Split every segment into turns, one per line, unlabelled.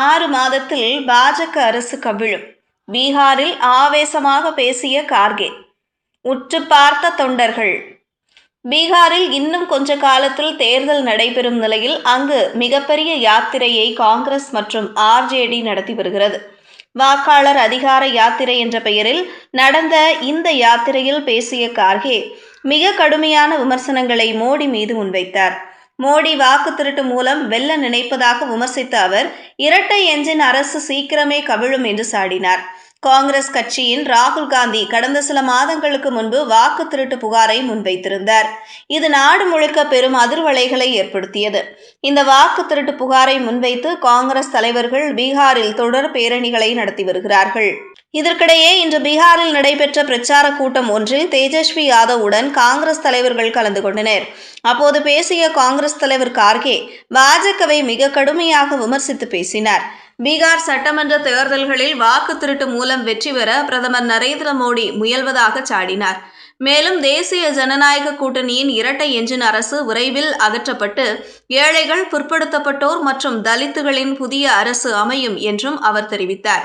ஆறு மாதத்தில் பாஜக அரசு கவிழும். பீகாரில் ஆவேசமாக பேசிய கார்கே. உற்று பார்த்த தொண்டர்கள். பீகாரில் இன்னும் கொஞ்ச காலத்தில் தேர்தல் நடைபெறும் நிலையில் அங்கு மிகப்பெரிய யாத்திரையை காங்கிரஸ் மற்றும் ஆர்ஜேடி நடத்தி வருகிறது. வாக்காளர் அதிகார யாத்திரை என்ற பெயரில் நடந்த இந்த யாத்திரையில் பேசிய கார்கே மிக கடுமையான விமர்சனங்களை மோடி மீது முன்வைத்தார். மோடி வாக்கு திருட்டு மூலம் வெல்ல நினைப்பதாக விமர்சித்த அவர் இரட்டை எஞ்சின் அரசு சீக்கிரமே கவிழும் என்று சாடினார். காங்கிரஸ் கட்சியின் ராகுல் காந்தி கடந்த சில மாதங்களுக்கு முன்பு வாக்கு திருட்டு புகாரை முன்வைத்திருந்தார். இது நாடு முழுக்க பெரும் அதிர்வலைகளை ஏற்படுத்தியது. இந்த வாக்கு திருட்டு புகாரை முன்வைத்து காங்கிரஸ் தலைவர்கள் பீகாரில் தொடர் பேரணிகளை நடத்தி வருகிறார்கள். இதற்கிடையே இன்று பீகாரில் நடைபெற்ற பிரச்சார கூட்டம் ஒன்றில் தேஜஸ்வி யாதவுடன் காங்கிரஸ் தலைவர்கள் கலந்து கொண்டனர். அப்போது பேசிய காங்கிரஸ் தலைவர் கார்கே பாஜகவை மிக கடுமையாக விமர்சித்து பேசினார். பீகார் சட்டமன்ற தேர்தல்களில் வாக்கு திருட்டு மூலம் வெற்றி பெற பிரதமர் நரேந்திர மோடி முயல்வதாக சாடினார். மேலும் தேசிய ஜனநாயக கூட்டணியின் இரட்டை எஞ்சின் அரசு விரைவில் அகற்றப்பட்டு ஏழைகள் பிற்படுத்தப்பட்டோர் மற்றும் தலித்துகளின் புதிய அரசு அமையும் என்றும் அவர் தெரிவித்தார்.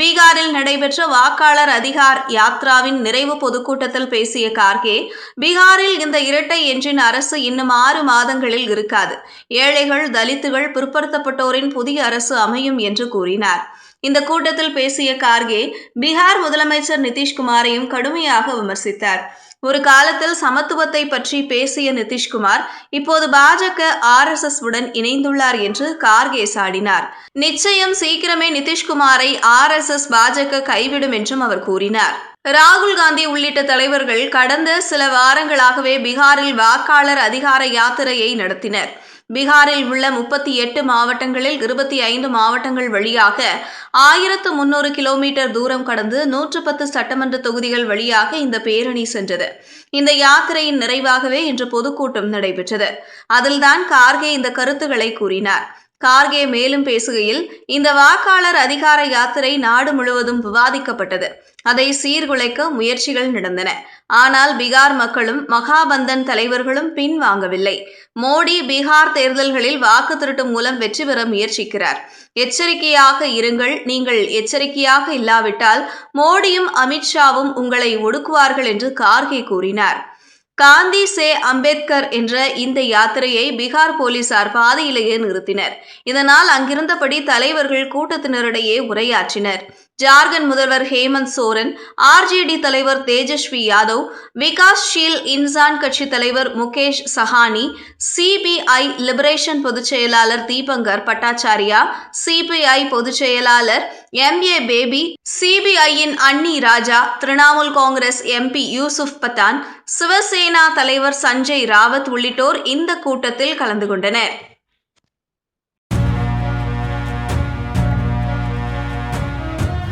பீகாரில் நடைபெற்ற வாக்காளர் அதிகார் யாத்ராவின் நிறைவு பொதுக்கூட்டத்தில் பேசிய கார்கே பீகாரில் இந்த இரட்டை என்ஜின் அரசு இன்னும் ஆறு மாதங்களில் இருக்காது. ஏழைகள் தலித்துகள் பிற்படுத்தப்பட்டோரின் புதிய அரசு அமையும் என்று கூறினார். இந்த கூட்டத்தில் பேசிய கார்கே பீகார் முதலமைச்சர் நிதிஷ்குமாரையும் கடுமையாக விமர்சித்தார். ஒரு காலத்தில் சமத்துவத்தை பற்றி பேசிய நிதிஷ்குமார் இப்போது பாஜக ஆர்எஸ்எஸ் உடன் இணைந்துள்ளார் என்று கார்கே சாடினார். நிச்சயம் சீக்கிரமே நிதிஷ்குமாரை ஆர்எஸ்எஸ் பாஜக கைவிடும் என்றும் அவர் கூறினார். ராகுல் காந்தி உள்ளிட்ட தலைவர்கள் கடந்த சில வாரங்களாகவே பீகாரில் வாக்காளர் அதிகார யாத்திரையை நடத்தினர். பீகாரில் உள்ள முப்பத்தி எட்டு மாவட்டங்களில் இருபத்தி ஐந்து மாவட்டங்கள் வழியாக ஆயிரத்து முன்னூறு கிலோமீட்டர் தூரம் கடந்து நூற்று பத்து சட்டமன்ற தொகுதிகள் வழியாக இந்த பேரணி சென்றது. இந்த யாத்திரையின் நிறைவாகவே இன்று பொதுக்கூட்டம் நடைபெற்றது. அதில்தான் கார்கே இந்த கருத்துக்களை கூறினார். கார்கே மேலும் பேசுகையில் இந்த வாக்காளர் அதிகார யாத்திரை நாடு முழுவதும் விவாதிக்கப்பட்டது. அதை சீர்குலைக்க முயற்சிகள் நடந்தன. ஆனால் பீகார் மக்களும் மகாபந்தன் தலைவர்களும் பின்வாங்கவில்லை. மோடி பீகார் தேர்தல்களில் வாக்கு திருட்டு மூலம் வெற்றி பெற முயற்சிக்கிறார். எச்சரிக்கையாக இருங்கள் நீங்கள் எச்சரிக்கையாக இல்லாவிட்டால் மோடியும் அமித்ஷாவும் உங்களை ஒடுக்குவார்கள் என்று கார்கே கூறினார். காந்தி சே அம்பேத்கர் என்ற இந்த யாத்திரையை பீகார் போலீசார் பாதையிலேயே நிறுத்தினர். இதனால் அங்கிருந்தபடி தலைவர்கள் கூட்டத்தினரிடையே உரையாற்றினர். ஜார்க்கண்ட் முதல்வர் ஹேமந்த் சோரன் ஆர்ஜேடி தலைவர் தேஜஸ்வி யாதவ் விகாஸ் ஷீல் இன்சான் கட்சி தலைவர் முகேஷ் சஹானி சிபிஐ லிபரேஷன் பொதுச் செயலாளர் தீபங்கர் பட்டாச்சாரியா சிபிஐ பொதுச் செயலாளர் எம் ஏ பேபி சிபிஐயின் அன்னி ராஜா திரிணாமுல் காங்கிரஸ் எம்பி யூசுப் பத்தான் சிவசேனா தலைவர் சஞ்சய் ராவத் உள்ளிட்டோர் இந்த கூட்டத்தில் கலந்து கொண்டனர்.